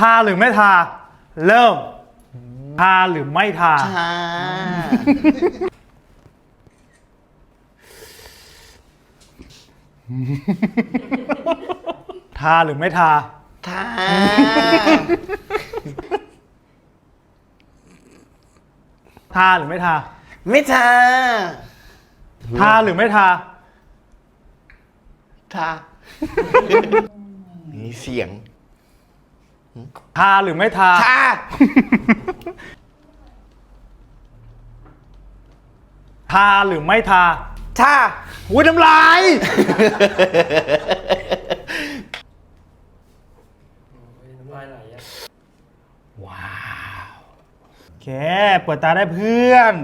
ทาหรือไม่ทา เริ่ม ทาหรือไม่ทาทาทาหรือไม่ทา ทาทาหรือไม่ทา ไม่ทาทาหรือไม่ทา ทามีเสียง ทาหรือไม่ทาทาทาหรือไม่ทาทาอุ้ยน้ำลายน้ำลายไหลอะว้าวโอเค เปิดตาได้เพื่อน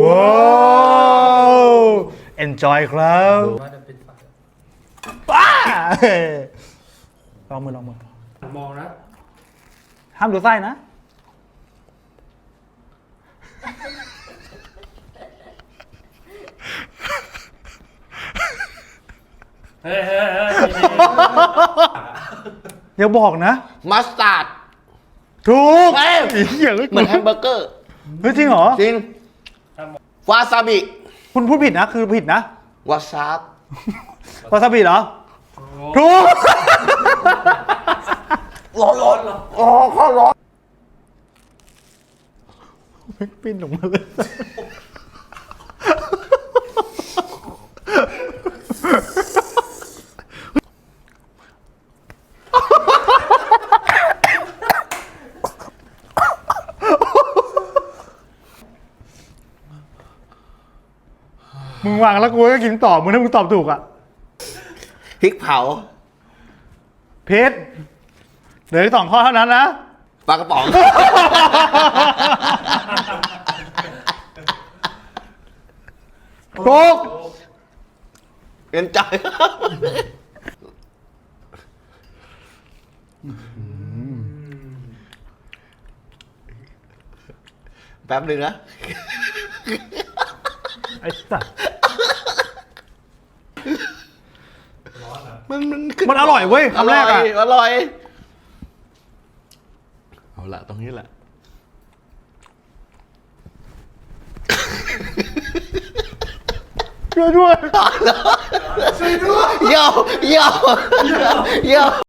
ว้าว enjoy ครับว่าจะปิดฝาป้าลองมือลองมือมองนะห้ามดูไส้นะเฮ้ยเฮ้ยเฮ้ยอย่าบอกนะ มัสตาร์ด ถูกเอ้ย เหี้ยเหมือนแฮมเบอร์เกอร์ เฮ้ยจริงเหรอ จริง วาซาบิ คุณพูดผิดนะ คือผิดนะ วาซาบวาซาบิเหรอถูกร้อนร้อนอ๋อข้อร้อนปิ้นออกมาเลย มึงวางแล้วกูก็กินต่อมึงถ้ามึงตอบถูกอะพริกเผาเพชรเหลืออีกสองข้อเท่านั้นนะปลากระป๋อง ถูกเอ็นจอยแป๊บหนึ่งนะ ไอ้สัส มันมันขึ้มันอร่อยเว้ยคำแรกอะ อร่อย เอาละตรงนี้แหละ ช่วยด้วยเยี่ยวเยี่ยวเยี่ยว